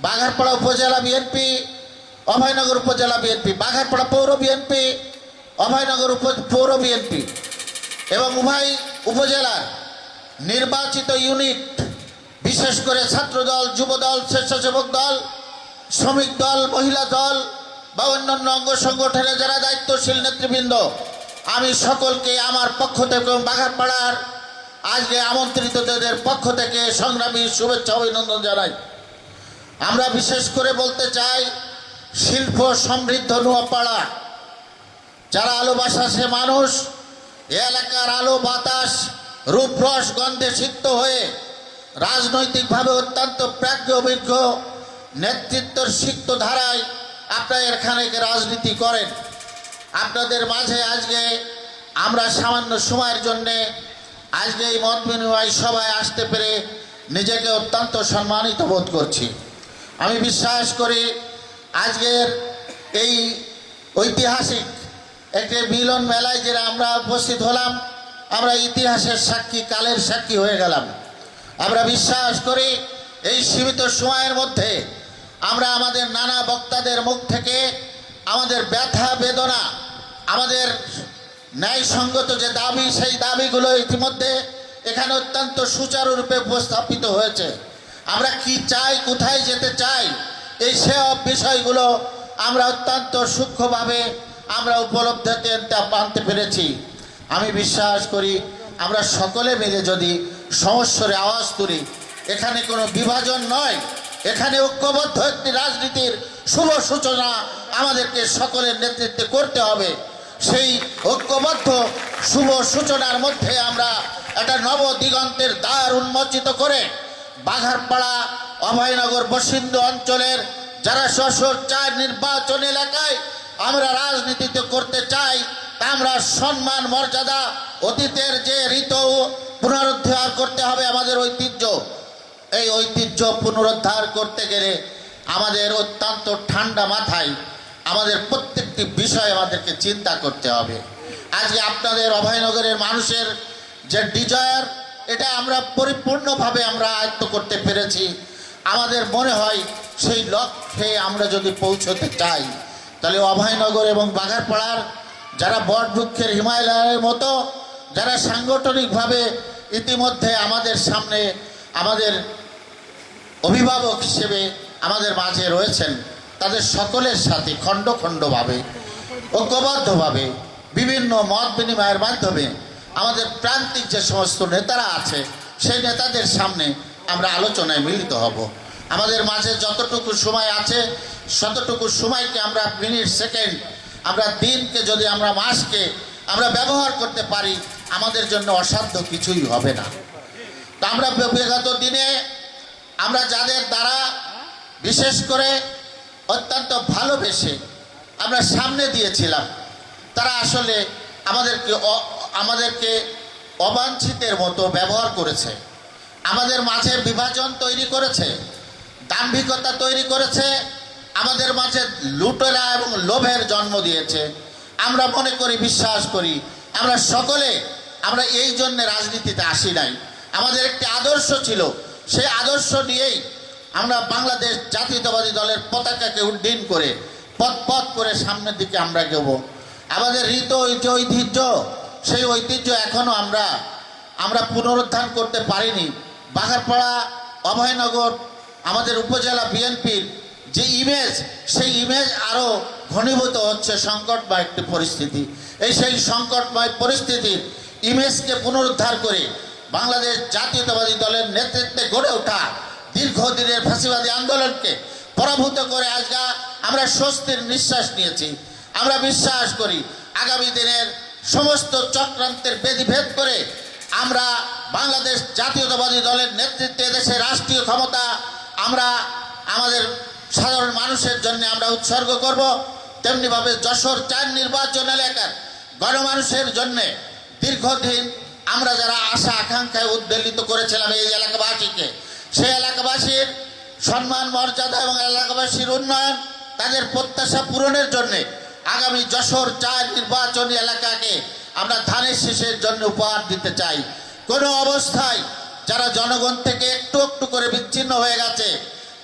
বাঘারপাড়া উপজেলা বিএনপি অভয়নগর উপজেলা বিএনপি বাঘারপাড়া পৌর বিএনপি অভয়নগর উপ- পৌর বিএনপি এবং উভয় উপজেলার নির্বাচিত ইউনিট, বিশেষ করে ছাত্রদল, যুবদল, স্বেচ্ছাসেবক দল, শ্রমিক দল, মহিলা দল বা অন্যান্য অঙ্গ সংগঠনের যারা দায়িত্বশীল নেতৃবৃন্দ, আমি সকলকে আমার পক্ষ থেকে এবং বাঘারপাড়ার আজকে আমন্ত্রিতদের পক্ষ থেকে সংগ্রামী শুভেচ্ছা অভিনন্দন জানাই। আমরা বিশেষ করে বলতে চাই শিল্প সমৃদ্ধ নোয়াপাড়া। যারা আলো বাসাসে মানুষ, এ এলাকার আলো, বাতাস, রূপরস, গন্ধে সিক্ত হয়ে রাজনৈতিকভাবে অত্যন্ত প্রাজ্ঞ, অভিজ্ঞ নেতৃত্বর সিক্ত ধারায় আপনারা এখানে রাজনীতি করেন। আপনাদের মাঝে আজকে আমরা সামান্য সময়ের জন্যে আজকে এই মত বিনিময় সভায় আসতে পেরে নিজেকে অত্যন্ত সম্মানিত বোধ করছি। আমি বিশ্বাস করি আজকের এই ঐতিহাসিক একটি মিলন মেলায় যেটা আমরা উপস্থিত হলাম, আমরা ইতিহাসের সাক্ষী, কালের সাক্ষী হয়ে গেলাম। আমরা বিশ্বাস করি এই সীমিত সময়ের মধ্যে আমরা আমাদের নানা বক্তাদের মুখ থেকে আমাদের ব্যথা, বেদনা, আমাদের ন্যায়সঙ্গত যে দাবি, সেই দাবিগুলো ইতিমধ্যে এখানে অত্যন্ত সুচারুরূপে উপস্থাপিত হয়েছে। আমরা কি চাই, কোথায় যেতে চাই, এই সব বিষয়গুলো আমরা অত্যন্ত সূক্ষ্মভাবে আমরা উপলব্ধিতে আনতে পেরেছি। আমি বিশ্বাস করি, আমরা সকলে মিলে যদি সমস্যরে আওয়াজ তুলি, এখানে কোনো বিভাজন নয়, এখানে ঐক্যবদ্ধ একটি রাজনীতির শুভ সূচনা আমাদেরকে সকলের নেতৃত্বে করতে হবে। সেই ঐক্যবদ্ধ শুভ সূচনার মধ্যে আমরা একটা নব দিগন্তের দ্বার উন্মোচিত করে বাঘারপাড়া, অভয়নগর বসিন্ধ অঞ্চলের যারা শশোর চায় নির্বাচন এলাকায়, আমরা রাজনীতিতে করতে চাই, তা আমরা সম্মান, মর্যাদা, অতীতের যে ঋত পুনরুদ্ধার করতে হবে আমাদের ঐতিহ্য। এই ঐতিহ্য পুনরুদ্ধার করতে গেলে আমাদের অত্যন্ত ঠান্ডা মাথায় আমাদের প্রত্যেকটি বিষয় আমাদেরকে চিন্তা করতে হবে। আজকে আপনাদের অভয়নগরের মানুষের যে ডিজায়ার এটা আমরা পরিপূর্ণভাবে আমরা আয়ত্ত করতে পেরেছি। আমাদের মনে হয় সেই লক্ষ্যে আমরা যদি পৌঁছতে চাই, তাহলে অভয়নগর এবং বাঘারপাড়ার যারা বটবৃক্ষের হিমালয়ের মতো, যারা সাংগঠনিকভাবে ইতিমধ্যে আমাদের সামনে আমাদের অভিভাবক হিসেবে আমাদের মাঝে রয়েছেন, তাদের সকলের সাথে খণ্ড খণ্ডভাবে ঐক্যবদ্ধভাবে, বিভিন্ন মত বিনিময়ের মাধ্যমে আমাদের প্রান্তিক যে সমস্ত নেতারা আছে, সেই নেতাদের সামনে আমরা আলোচনায় মিলিত হব। আমাদের মাঝে যতটুকু সময় আছে ততটুকু সময়কে আমরা মিনিট, সেকেন্ড, আমরা দিনকে যদি আমরা মাসকে আমরা ব্যবহার করতে পারি, আমাদের জন্য অসাধ্য কিছুই হবে না। তা আমরা বিগত দিনে আমরা যাদের দ্বারা বিশেষ করে অত্যন্ত ভালোবেসে আমরা সামনে দিয়েছিলাম, তারা আসলে আমাদেরকে আমাদেরকে অবাঞ্ছিতের মতো ব্যবহার করেছে। আমাদের মাঝে বিভাজন তৈরি করেছে, দাম্ভিকতা তৈরি করেছে, আমাদের মাঝে লুটেরা এবং লোভের জন্ম দিয়েছে। আমরা মনে করি, বিশ্বাস করি, আমরা সকলে, আমরা এই জন্য রাজনীতিতে আসি নাই। আমাদের একটি আদর্শ ছিল, সেই আদর্শ নিয়েই আমরা বাংলাদেশ জাতীয়তাবাদী দলের পতাকাকে উড্ডীন করে, পথ পথ করে সামনের দিকে আমরা গেব আমাদের ঋত ঐতিহ্য ঐতিহ্য সেই ঐতিহ্য এখনও আমরা আমরা পুনরুদ্ধার করতে পারিনি। বাঘারপাড়া, অভয়নগর, আমাদের উপজেলা বিএনপির যে ইমেজ সেই ইমেজ আরও ঘনীভূত হচ্ছে সংকটময় একটি পরিস্থিতি। এই সেই সংকটময় পরিস্থিতির ইমেজকে পুনরুদ্ধার করে বাংলাদেশ জাতীয়তাবাদী দলের নেতৃত্বে গড়ে ওঠা দীর্ঘদিনের ফাঁসিবাদী আন্দোলনকে পরাভূত করে আজকে আমরা স্বস্তির নিঃশ্বাস নিয়েছি। আমরা বিশ্বাস করি, আগামী দিনের সমস্ত চক্রান্তের বেদিভেদ করে আমরা বাংলাদেশ জাতীয়তাবাদী দলের নেতৃত্বে দেশে রাষ্ট্রীয় ক্ষমতা আমরা আমাদের সাধারণ মানুষের জন্য আমরা উৎসর্গ করব। তেমনিভাবে যশোর চার নির্বাচন এলাকার গণমানুষের জন্যে দীর্ঘদিন আমরা যারা আশা আকাঙ্ক্ষায় উদ্বেলিত করেছিলাম এই এলাকাবাসীকে, সেই এলাকাবাসীর সম্মান, মর্যাদা এবং এলাকাবাসীর উন্নয়ন তাদের প্রত্যাশা পূরণের জন্য আগামী যশোর চার নির্বাচনী এলাকাকে আমরা ধানের শীষের জন্য উপহার দিতে চাই। কোনো অবস্থায় যারা জনগণ থেকে একটু একটু করে বিচ্ছিন্ন হয়ে গেছে,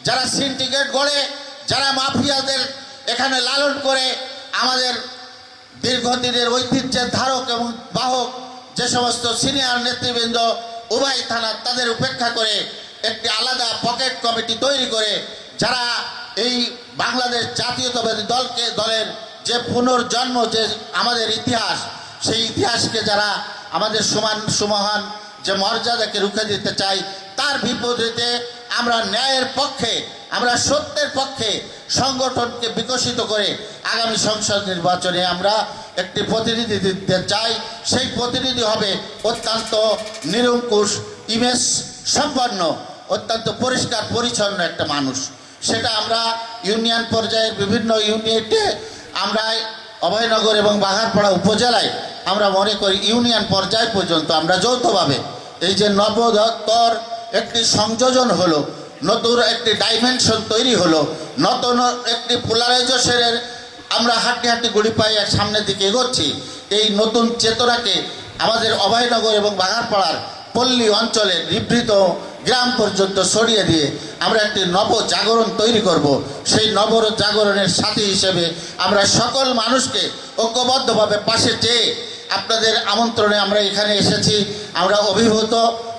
যারা সিন্ডিকেট গড়ে, যারা মাফিয়াদের এখানে লালন করে, আমাদের দীর্ঘদিনের ঐতিহ্যের ধারক এবং বাহক যে সমস্ত সিনিয়র নেতৃবৃন্দ উভয় থানা তাদের উপেক্ষা করে একটি আলাদা পকেট কমিটি তৈরি করে, যারা এই বাংলাদেশ জাতীয়তাবাদী দলকে দলের যে পুনর্জন্ম যে আমাদের ইতিহাস, সেই ইতিহাসকে যারা আমাদের সমান সমাহান যে মর্যাদাকে রুখে দিতে চাই তার বিপরীতে আমরা ন্যায়ের পক্ষে, আমরা সত্যের পক্ষে সংগঠনকে বিকশিত করে আগামী সংসদ নির্বাচনে আমরা একটি প্রতিনিধি দিতে চাই। সেই প্রতিনিধি হবে অত্যন্ত নিরঙ্কুশ, ইমেজ সম্পন্ন, অত্যন্ত পরিষ্কার, পরিচ্ছন্ন একটা মানুষ। সেটা আমরা ইউনিয়ন পর্যায়ের বিভিন্ন ইউনিটে আমরা অভয়নগর এবং বাঘারপাড়া উপজেলায় আমরা মনে করি ইউনিয়ন পর্যায় পর্যন্ত আমরা যৌথভাবে এই যে নবদত্তর একটি সংযোজন হলো, নতুন একটি ডাইমেনশন তৈরি হলো, নতুন একটি পোলারাইজেশনের আমরা হাঁটি হাঁটি গুড়ি পায়ে সামনের দিকে এগোচ্ছি। এই নতুন চেতনাকে আমাদের অভয়নগর এবং বাঘারপাড়ার পল্লী অঞ্চলের নিভৃত গ্রাম পর্যন্ত ছড়িয়ে দিয়ে আমরা একটি নব জাগরণ তৈরি করব। সেই নব জাগরণের সাথী হিসেবে আমরা সকল মানুষকে ঐক্যবদ্ধভাবে পাশে চেয়ে আপনাদের আমন্ত্রণে আমরা এখানে এসেছি। আমরা অভিভূত।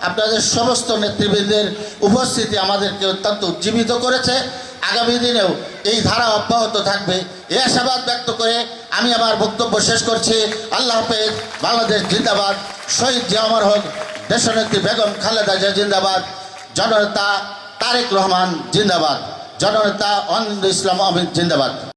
আপনাদের সমস্ত নেতৃবৃন্দের উপস্থিতি আমাদেরকে অত্যন্ত উজ্জীবিত করেছে। আগামী দিনেও এই ধারা অব্যাহত থাকবে। এ আশাবাদ ব্যক্ত করে আমি আমার বক্তব্য শেষ করছি। আল্লাহ হাফেজ, বাংলাদেশ জিন্দাবাদ। শহীদ জিয়ামর হক, দেশনেত্রী বেগম খালেদা জিয়া জিন্দাবাদ। জননেতা তারেক রহমান জিন্দাবাদ। জননেতা অনিন্দ ইসলাম আমিন জিন্দাবাদ।